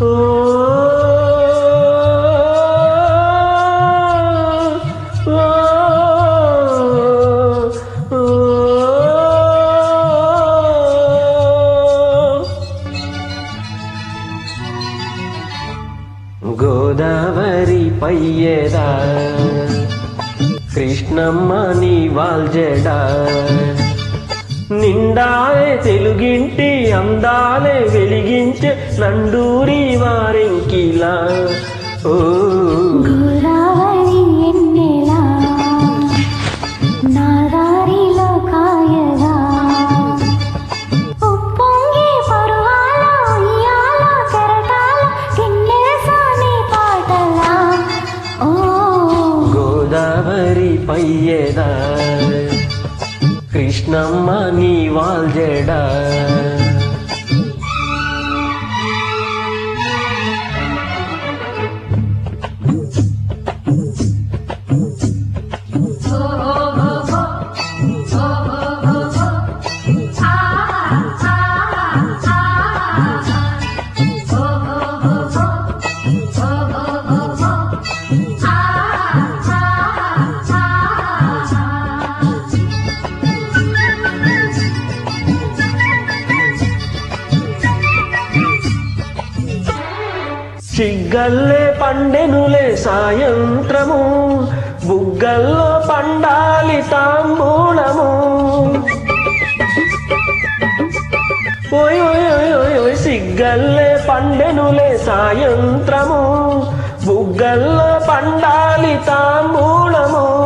గోదావరి పయ్యేదా కృష్ణమ్మ నీ వాల్జెడా. నిండాలే తెలుగింటి అందాలే వెలిగించే నండూరి వారింకిలా. ఓ. గోదావరి పయ్యదా? కృష్ణమ్మ నీ వాల్జడా చిగ్గల్లే పండెనులే సాయంత్రము బుగ్గల్లో పండాలి తాంబూలము. ఓయ్ ఓయ్ ఓయ్ ఓయ్ ఓయ్ సిగ్గల్లే పండెనులే సాయంత్రము బుగ్గల్లో పండాలి తాంబూలము.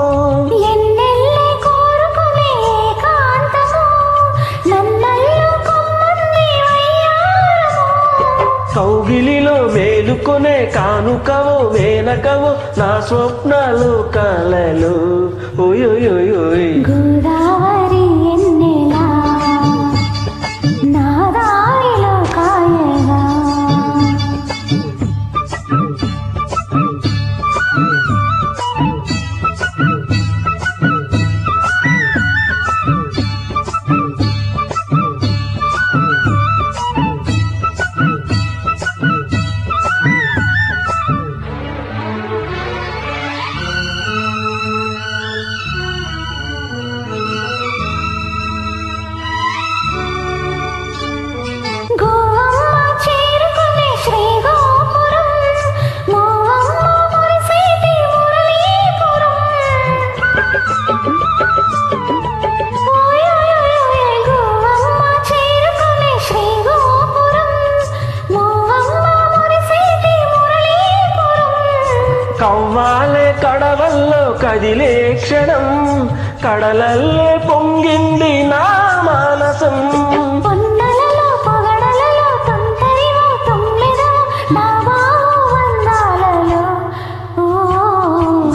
కౌగిలిలో మేలుకునే కానుకవో మేనకవో నా స్వప్నాలు కలలు. ఓయ్ కవ్వాలే కడవల్లో కదిలే క్షణం కడలల్లే పొంగింది నా మానసం.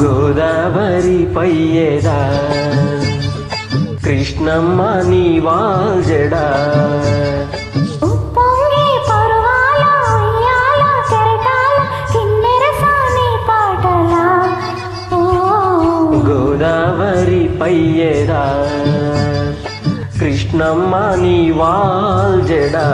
గోదావరి పయ్యేదా? కృష్ణమ్మ నీ వాల్జడా గోదావరి పయ్యేదా కృష్ణమ్మ నీ వాల్జడా